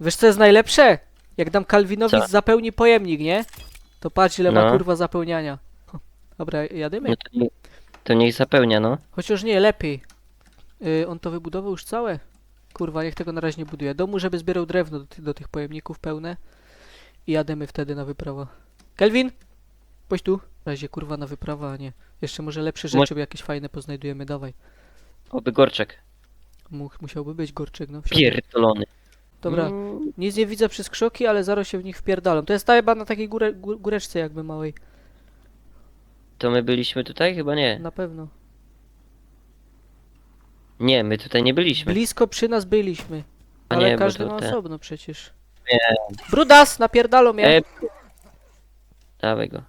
Wiesz co jest najlepsze? Jak dam Kalwinowi Co? zapełni pojemnik, nie? To patrz ile ma No. kurwa zapełniania. Dobra, jadymy? No to, nie- to niech zapełnia, no. Chociaż nie, lepiej. Y, on to wybudował już całe? Kurwa, niech tego na razie nie buduje. Domu, żeby zbierał drewno do, ty- do tych pojemników pełne. I jadymy wtedy na wyprawę. Kelvin! Pójdź tu. W razie kurwa na wyprawę, a nie. Jeszcze może lepsze Mo- rzeczy jakieś fajne poznajdujemy, dawaj. Oby gorczek. Mógł, musiałby być gorczyk, no. wsiadaj. Pierdolony. Dobra, Mm, nic nie widzę przez krzoki, ale zaraz się w nich wpierdalam. To jest ta chyba na takiej górę, gó- góreczce jakby małej. To my byliśmy tutaj? Chyba nie. Na pewno. Nie, my tutaj nie byliśmy. Blisko przy nas byliśmy. A Ale nie, bo każdy to ma te- osobno przecież. Nie. Brudas, napierdalą mnie. E... Dawaj go.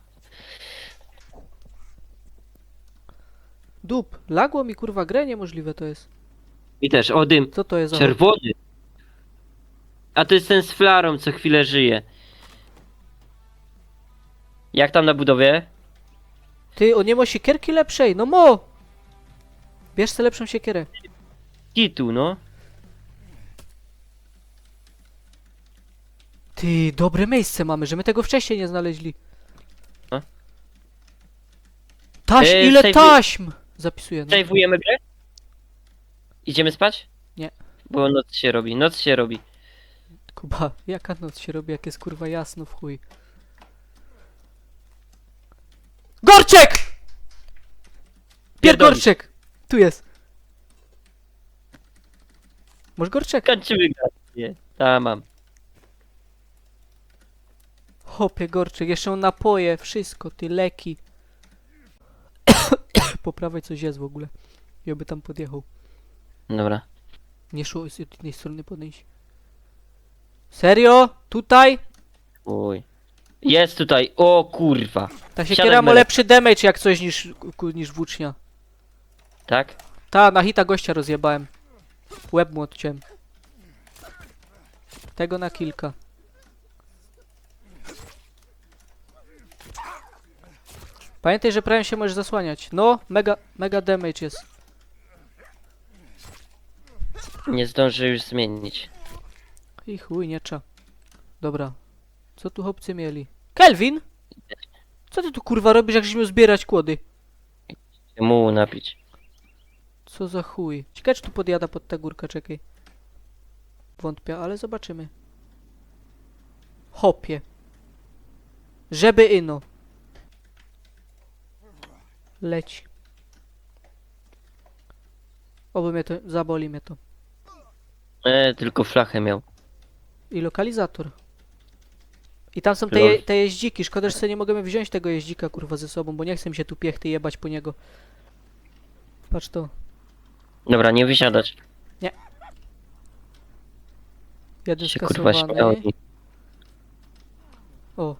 Dup, lagło mi kurwa grę, niemożliwe to jest. I też, o dym. Co to jest za... Czerwony. A to jest ten z flarą, co chwilę żyje. Jak tam na budowie? Ty, on nie ma siekierki lepszej, no mo! Bierz sobie lepszą siekierę. Kitu, no. Ty, dobre miejsce mamy, że my tego wcześniej nie znaleźli. A? Taś, E, ile taśm! Zapisuję. No. Sejwujemy grę? Idziemy spać? Nie. Bo noc się robi, noc się robi. Kuba, jaka noc się robi, jak jest kurwa jasno w chuj. Gorczek! Pierdolisz. Piergorczek! Tu jest. Masz gorczek? Kończymy grę. Nie, ta mam. Hopie, gorczek, jeszcze on napoje, wszystko, ty leki. po prawej coś jest w ogóle. Ja by tam podjechał. Dobra. Nie szło z jednej strony podejść. Serio? Tutaj? Uj. Jest tutaj, o kurwa. Ta Siadaj, siekiera ma Melek. lepszy damage jak coś niż, ku- niż włócznia. Tak? Ta, na hita gościa rozjebałem. Łeb mu odciąłem. Tego na kilka. Pamiętaj, że prawie się możesz zasłaniać. No, mega, mega damage jest. Nie zdążę już zmienić. I chuj, nie cza. Dobra. Co tu chłopcy mieli? Kelvin! Co ty tu kurwa robisz, jak żeśmy zbierać kłody? Mu napić. Co za chuj. Ciekawe, czy tu podjada pod tę górkę, czekaj. Wątpię, ale zobaczymy. Hopie. Żeby ino. Leć. Oby mnie to, zaboli mnie to. E, tylko flachę miał. I lokalizator. I tam są te, je, te jeździki. Szkoda, że sobie nie możemy wziąć tego jeździka kurwa ze sobą, bo nie chcę mi się tu piechty jebać po niego. Patrz to. Dobra, nie wysiadać. Jeden Się kurwa skasowany. O,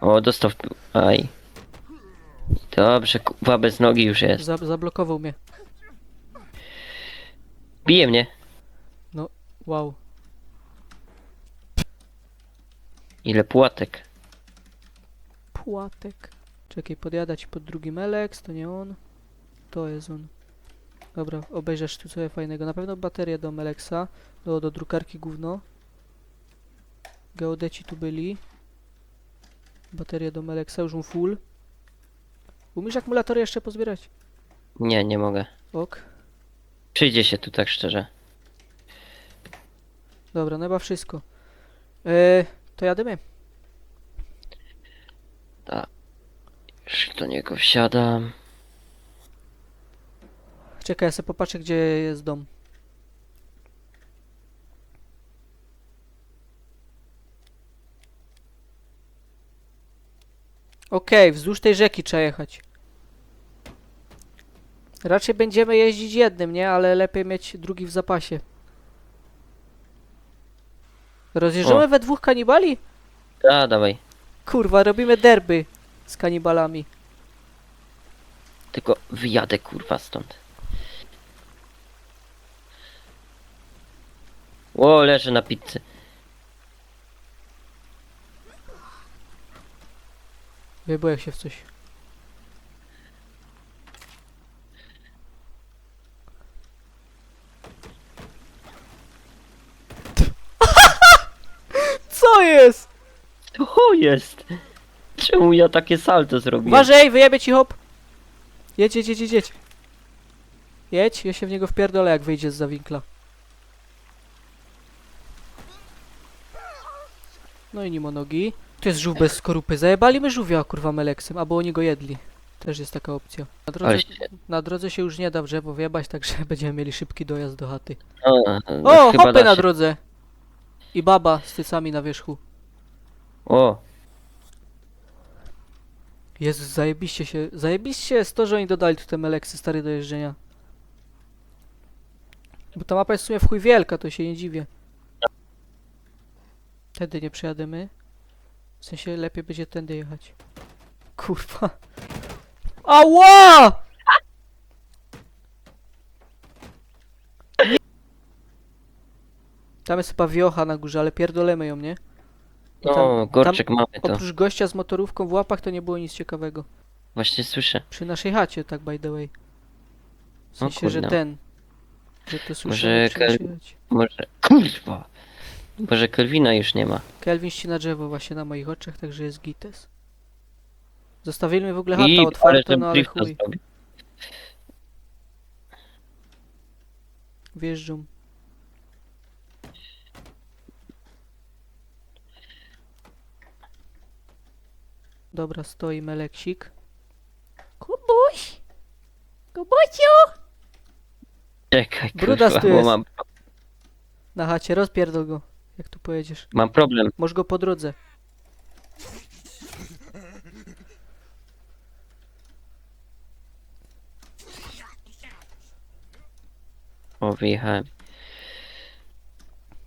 O, dostał. w- Aj. Dobrze, kurwa bez nogi już jest. za, zablokował mnie. Bije mnie. Wow. Ile płatek. Płatek. Czekaj, podjadać pod drugim Elex, to nie on. To jest on. Dobra, obejrzasz tu sobie fajnego. Na pewno bateria do Melexa. Do, do drukarki gówno. Geodeci tu byli. Bateria do Melexa, już mu full. Umiesz akumulatory jeszcze pozbierać? Nie, nie mogę. Ok. Przyjdzie się tu tak szczerze. Dobra, no chyba wszystko. Eee, to jadymy. Już do niego wsiadam. Czekaj, ja sobie popatrzę, gdzie jest dom. Okej, wzdłuż tej rzeki trzeba jechać. Raczej będziemy jeździć jednym, nie? Ale lepiej mieć drugi w zapasie. Rozjeżdżamy O. we dwóch kanibali? A, dawaj. Kurwa, robimy derby z kanibalami. Tylko wyjadę kurwa stąd. Ło, leży na pizzy. Wyboję się w coś. To jest! Czemu ja takie salto zrobiłem? Uważaj, wyjebie ci hop. Jedź, jedź, jedź, jedź, jedź. Jedź, ja się w niego wpierdolę jak wyjdzie z zawinkla. No i nie ma nogi. Tu jest żółw bez skorupy. Zajebali my żółwia, kurwa, meleksem, albo oni go jedli. Też jest taka opcja. Na drodze, Ale się... na drodze się już nie da w drzewo wjebać, także będziemy mieli szybki dojazd do chaty. O, O, chyba hopy da na się. drodze. I baba z tycami na wierzchu. O, Jezus, zajebiście się, zajebiście jest to, że oni dodali tu te meleksy stary do jeżdżenia. Bo ta mapa jest w sumie w chuj wielka, to się nie dziwię. Tędy nie przejadymy. W sensie lepiej będzie tędy jechać. Kurwa. Ała! Tam jest chyba wiocha na górze, ale pierdolemy ją, nie? I tam- no, Gorczek mamy to. Oprócz gościa z motorówką w łapach to nie było nic ciekawego. Właśnie słyszę. Przy naszej chacie, tak by the way. W sensie, że kurde. ten. Że to słyszę Może Kel-. Może... Kurwa! Kelvina już nie ma. Kelvin ścina drzewo właśnie na moich oczach, także jest gites. Zostawiliśmy w ogóle chata I ale otwarta, ten no ale drifta chuj. zrobił. Wjeżdżą. Dobra, stoi Meleksik. Kubuś! Kubusiu! Czekaj, Brudas kurwa, tu bo jest. mam, Na chacie, rozpierdol go, jak tu pojedziesz. mam problem. Możesz go po drodze. O, wyjechałem.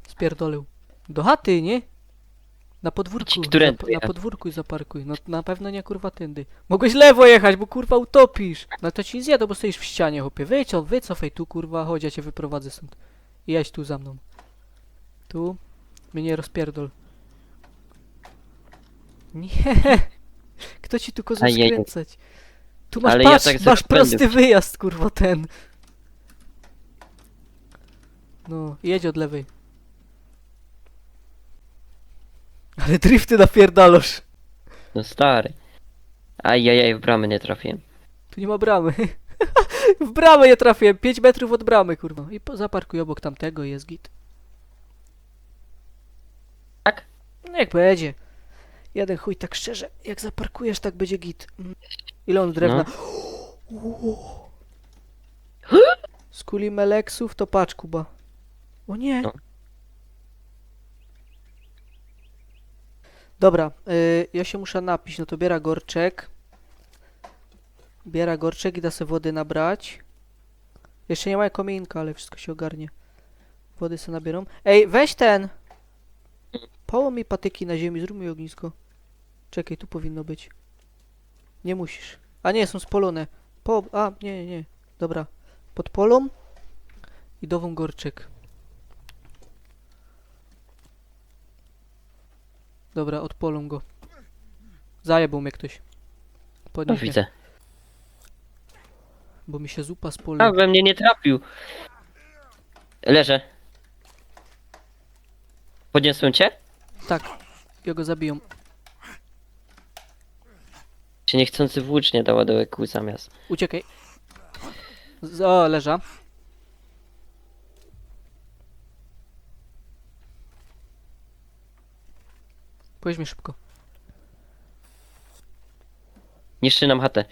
Spierdolił. Do chaty, nie? Na podwórku. Ci, Zap- na podwórku i zaparkuj. No na pewno nie kurwa tędy. Mogłeś lewo jechać, bo kurwa utopisz. No to ci nie zjadę, bo stoisz w ścianie, chłopie. Wycof, wycofaj tu kurwa, chodź, ja cię wyprowadzę stąd. I jedź tu za mną. Tu. Mnie nie rozpierdol. Nie. Kto ci tu Ajajaj. skręcać? Tu masz, Ale ja patrz, tak masz prosty wyjazd, kurwa, ten. No, jedź od lewej. Ale drifty napierdalasz. No stary. Ajajaj, w bramę nie trafiłem. Tu nie ma bramy. w bramę nie trafiłem. 5 metrów od bramy, kurwa. I po, zaparkuj obok tamtego i jest git. Tak? No jak będzie. Jeden chuj, tak szczerze. Jak zaparkujesz, tak będzie git. Mm. Ile on drewna? Z kuli meleksów to patrz, Kuba. O nie. No. Dobra, y, ja się muszę napić, no to biera gorczek. Biera gorczek i da sobie wody nabrać. Jeszcze nie ma kominka, ale wszystko się ogarnie. Wody sobie nabierą. Ej, weź ten! Połom mi patyki na ziemi, zrób mi ognisko. Czekaj, tu powinno być. Nie musisz. A nie, są spolone. Po... A, nie, nie. Dobra. Pod polą i dową gorczek. Dobra, odpolą go. Zajebał mnie ktoś. No Podnieś mnie, widzę. bo mi się zupa A, we mnie nie trafił. Leżę. Podniosłem cię? Tak, ja go zabiją. Czy niechcący włócznie dała do zamiast? Uciekaj. Z o, leża. Powiedz mi szybko. Niszczy nam chatę.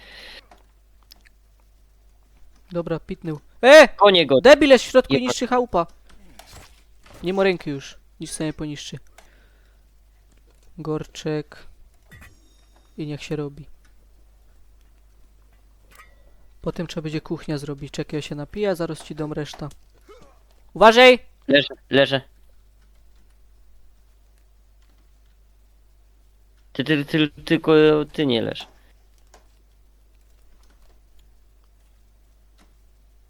Dobra, pitnął. E! Konie go. Debil jest w środku i niszczy chałupa. Nie ma ręki już. Nic sobie nie poniszczy. Gorczek. I niech się robi. Potem trzeba będzie kuchnia zrobić. Czekaj, ja się napiję, a zaraz ci dam reszta. Uważaj! Leżę, leżę. Ty, ty, ty, tylko ty nie leż.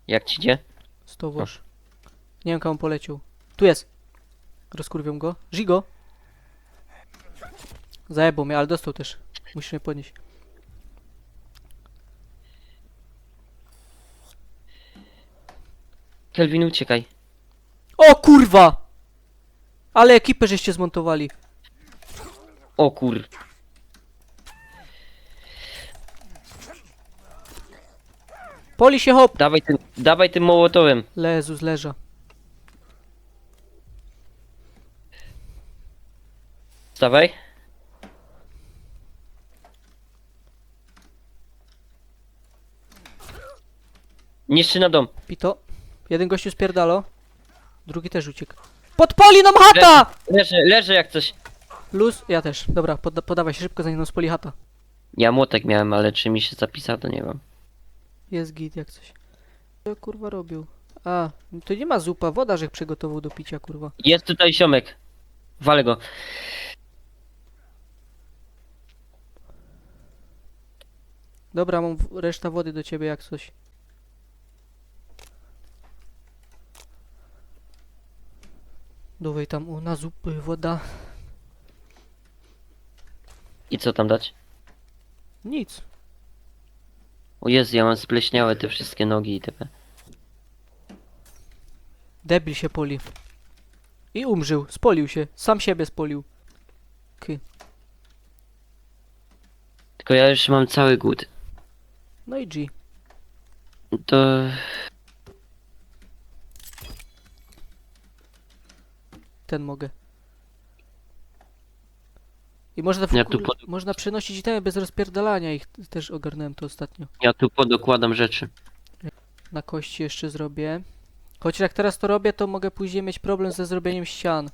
Jak ci idzie? Stowoż. Nie wiem, kam on poleciał. Tu jest. Rozkurwią go. Żygo. Zajebał mnie, ale dostał też. Musisz mnie podnieść. Kelvin, uciekaj. O kurwa! Ale ekipę żeście zmontowali. O kur... Poli się hop! Dawaj tym, dawaj tym mołotowym. Lezus, leża. Dawaj. Niszczy na dom. Pito. Jeden gościu spierdalo. Drugi też uciekł. Podpoli nam chata! Leży, leży jak coś. Luz, ja też. Dobra, poda podawaj się szybko, zanim nam spoli chata. Ja młotek miałem, ale czy mi się zapisał, to nie wiem. Jest git jak coś. Co kurwa robił? A, to nie ma zupa, woda żech przygotował do picia, kurwa. Jest tutaj ziomek. Walę go. Dobra, mam w- reszta wody do ciebie jak coś. Dawaj tam u na zupy woda. I co tam dać? Nic. O Jezu, ja mam spleśniałe te wszystkie nogi i te. Debil się poli. I umrzył, spolił się, sam siebie spolił. Tylko ja już mam cały głód. No i G. To... Ten mogę. I można, w, Ja tu pod- można przenosić itemy bez rozpierdalania ich. Też ogarnąłem to ostatnio. Ja tu podokładam rzeczy. Na kości jeszcze zrobię. Choć jak teraz to robię, to mogę później mieć problem ze zrobieniem ścian.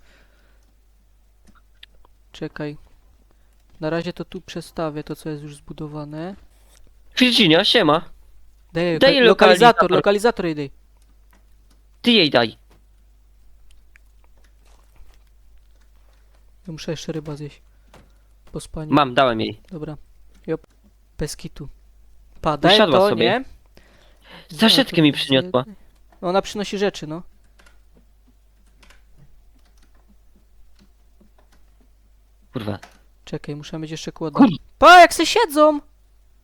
Czekaj. Na razie to tu przestawię, to co jest już zbudowane. Virginia, siema. Daj, Daj loka- lokalizator, lokalizator. lokalizator jej daj. Ty jej daj. Ja muszę jeszcze ryba zjeść. Po spaniu. Mam, dałem jej. Dobra. Jop. Bez kitu. Pa, daj Usiadła to, sobie. nie? No, mi przyniosła. Ona przynosi rzeczy, no. Kurwa. Czekaj, muszę mieć jeszcze kłoda. Kur- Pa, jak se siedzą!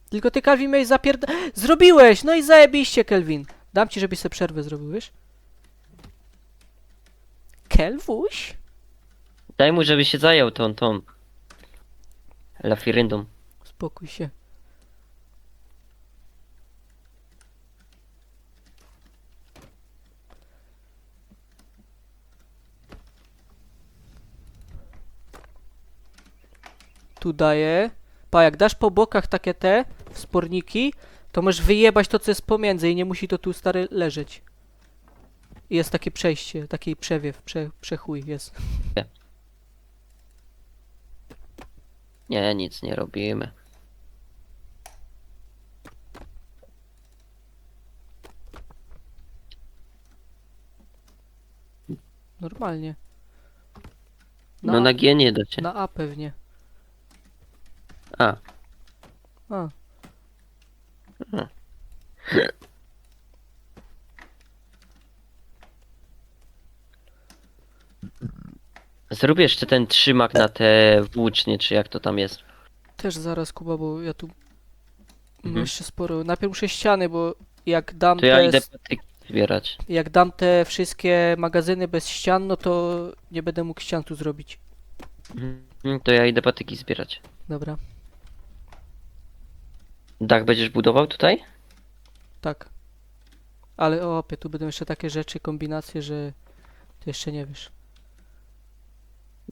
Tylko ty, Kelvin, miałeś zapierda... Zrobiłeś! No i zajebiście, Kelvin. Dam ci, żebyś sobie przerwę zrobił, wiesz? Kelwuś? Daj mu, żeby się zajął tą, tą. Lafiryndą. Spokój się. Tu daję. Pa, jak dasz po bokach takie te wsporniki, to możesz wyjebać to, co jest pomiędzy i nie musi to tu stary leżeć. Jest takie przejście, taki przewiew, prze, przechuj jest. Nie, nic nie robimy. Normalnie. No na G nie da się. na A pewnie. A, A. zrób jeszcze ten trzymak na te włócznie, czy jak to tam jest. Też zaraz, Kuba, bo ja tu mam Mhm. jeszcze sporo. Najpierw muszę ściany, bo jak dam, To ja te, idę patyki zbierać. jak dam te wszystkie magazyny bez ścian, no to nie będę mógł ścian tu zrobić. Mhm, To ja idę patyki zbierać. Dobra, Dach będziesz budował tutaj? tak. Ale o, opie, tu będą jeszcze takie rzeczy, kombinacje, że ty jeszcze nie wiesz.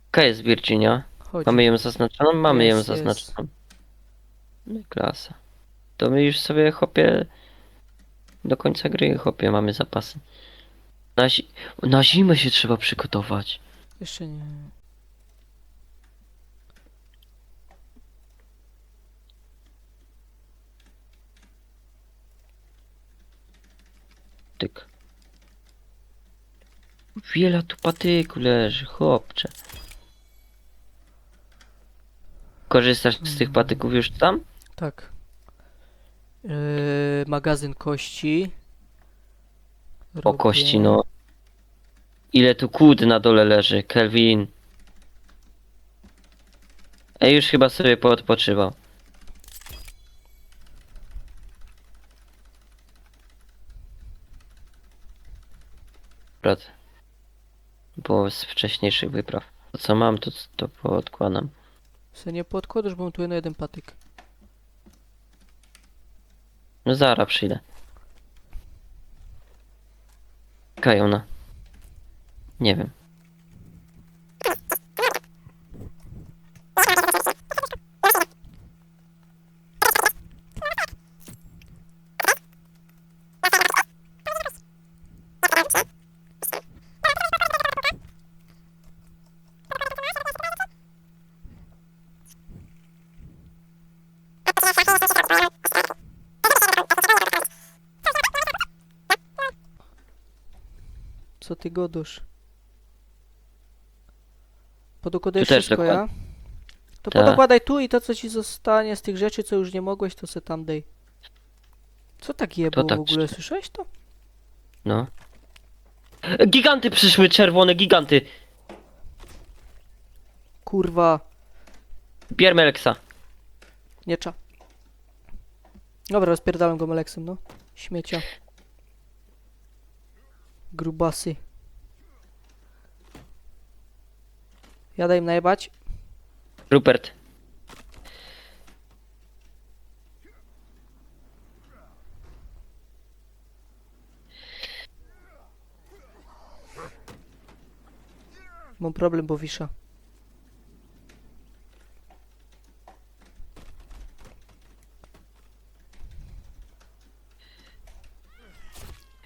Jaka jest Virginia? Chodź. Mamy ją zaznaczoną? Mamy ją Jest, jest. zaznaczoną. No i klasa. To my już sobie chopie do końca gry chopie mamy zapasy. Na, zi- na zimę się trzeba przygotować. Jeszcze nie. Tyk. Wiele tu patyku leży, chłopcze. Korzystasz z tych patyków już tam? Tak. Yy, magazyn kości. O Robię. kości, no. Ile tu kłód na dole leży, Kelvin. Ej, już chyba sobie poodpoczywał. Brat. Było z wcześniejszych wypraw. To co mam, to, to poodkładam. Se nie podkładasz, bo tu na jeden patyk. No zaraz przyjdę. Kaj ona. Nie wiem. Ty godusz? Podokładaj Tu też wszystko, ja? To Tak. podokładaj tu i to, co ci zostanie z tych rzeczy, co już nie mogłeś, to se tam dej. Co tak jebło tak w ogóle? Słyszałeś to? No. E, Giganty przyszły, czerwone giganty. Kurwa, Biermy Alexa. nie cza. Dobra, rozpierdalam go meleksem, no. Śmiecia. Grubasy. Jadę im najebać. Rupert. Mam problem, bo wisza.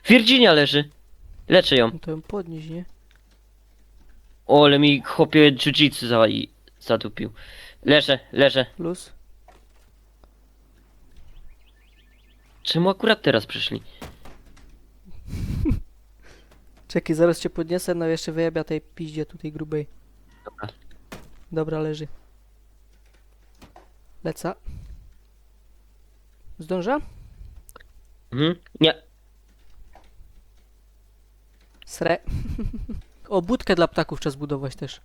Virginia leży. Leczę ją. No to ją podnieść, nie? O, ale mi chłopie jiu-jitsu za, i- zadupił. Leżę, leżę. Plus. Czemu akurat teraz przyszli? Czekaj, zaraz cię podniosę, no jeszcze wyjebia tej piździe tutaj grubej. Dobra. Dobra, leży. Leca. Zdąża? Mhm. Nie. Sre. o, budkę dla ptaków trzeba zbudować też.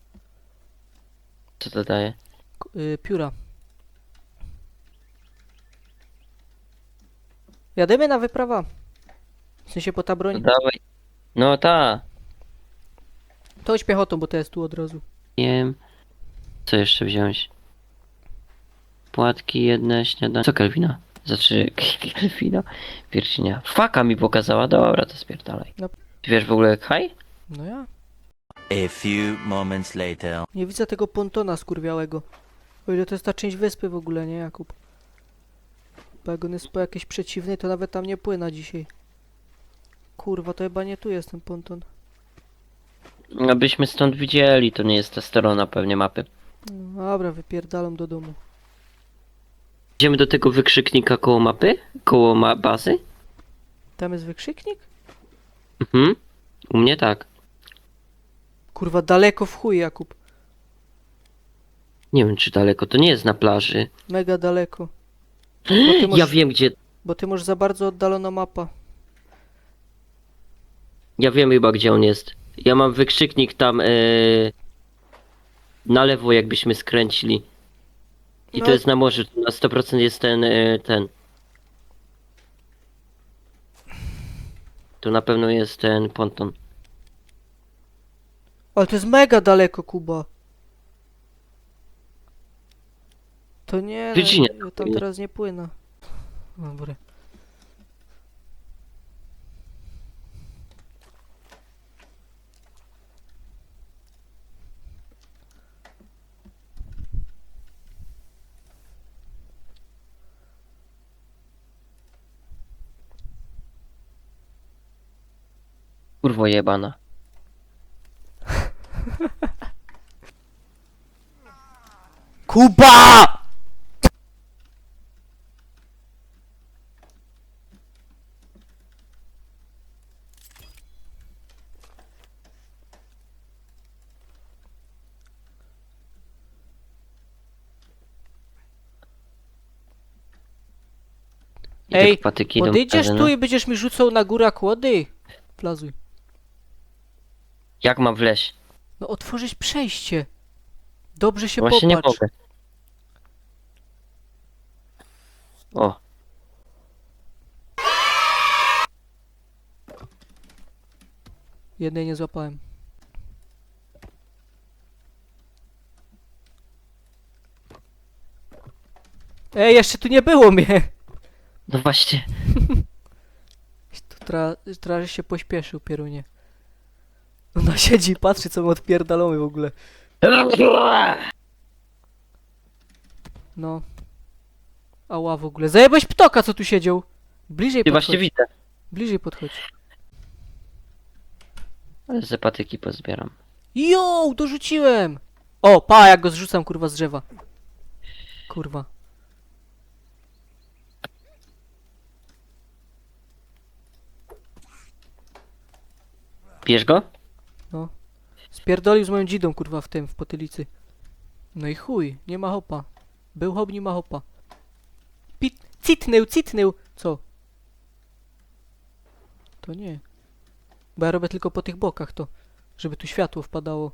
Co to daje? K- y, pióra. Jademy na wyprawa. W sensie po ta No broń. dawaj. No ta. To chodź piechotą, bo to jest tu od razu. Nie wiem. Co jeszcze wziąć? Płatki jedne, śniadanie. Co Kelvina? Znaczy Kelvina? Virginia. Faka mi pokazała. Dobra, to spierdalaj. No. Ty wiesz w ogóle jak haj? No ja. A few moments later. Nie widzę tego pontona skurwiałego. O ile to jest ta część wyspy w ogóle, nie Jakub? Bo jak on jest po jakiejś przeciwnej, to nawet tam nie płyna dzisiaj. Kurwa, to chyba nie tu jest ten ponton. Abyśmy stąd widzieli, to nie jest ta strona pewnie mapy. No, dobra, wypierdalam do domu. Idziemy do tego wykrzyknika koło mapy? Koło ma bazy? Tam jest wykrzyknik? Mhm. U mnie tak. Kurwa, daleko w chuj, Jakub. Nie wiem czy daleko, to nie jest na plaży. Mega daleko. Bo ty Ja wiem gdzie, bo ty masz za bardzo oddalona mapa. ja wiem chyba gdzie on jest. Ja mam wykrzyknik tam yy, na lewo jakbyśmy skręcili. I No. to jest na morzu, to na 100% jest ten, yy, ten. To na pewno jest ten ponton. Ale to jest mega daleko, Kuba. To nie, no, Virginia, ja tam teraz nie płynę. Dobra. Kurwo jebana. Kuba! Idę Ej, w patyki Podejdziesz tu i będziesz mi rzucał na górę kłody? Plazuj. Jak mam wleźć? No otworzyć przejście. Dobrze się Właśnie nie popatrz. mogę. O, Jednej nie złapałem. Ej, jeszcze tu nie było mnie! No właśnie. Tu tra, tra się pośpieszył, pierunie. Ona siedzi i patrzy, co my odpierdalamy w ogóle. No. Ała w ogóle. Zajebałeś ptoka, co tu siedział. Bliżej I właśnie podchodź. widzę. Bliżej podchodź. Ale ze patyki pozbieram. Jo, dorzuciłem! O, pa, jak go zrzucam, kurwa, z drzewa. Kurwa. Bierz go? Spierdolił z moją dzidą, kurwa, w tym, w potylicy. No i chuj, nie ma hopa. Był hop, nie ma hopa. Pit, citnął, citnął! Co? To nie. Bo ja robię tylko po tych bokach to, żeby tu światło wpadało.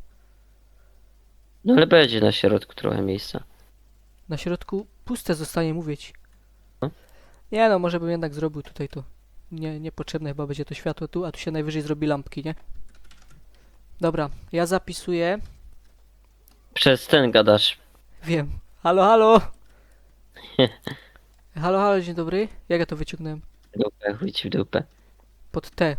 No ale będzie na środku trochę miejsca. Na środku puste zostanie, mówię ci. No. Nie no, może bym jednak zrobił tutaj to. Nie, niepotrzebne chyba będzie to światło tu, a tu się najwyżej zrobi lampki, nie? Dobra, ja zapisuję. Przez ten gadasz. Wiem. Halo, halo! halo, halo, dzień dobry. Jak ja to wyciągnąłem? Dupę, chuj ci w dupę. Pod T.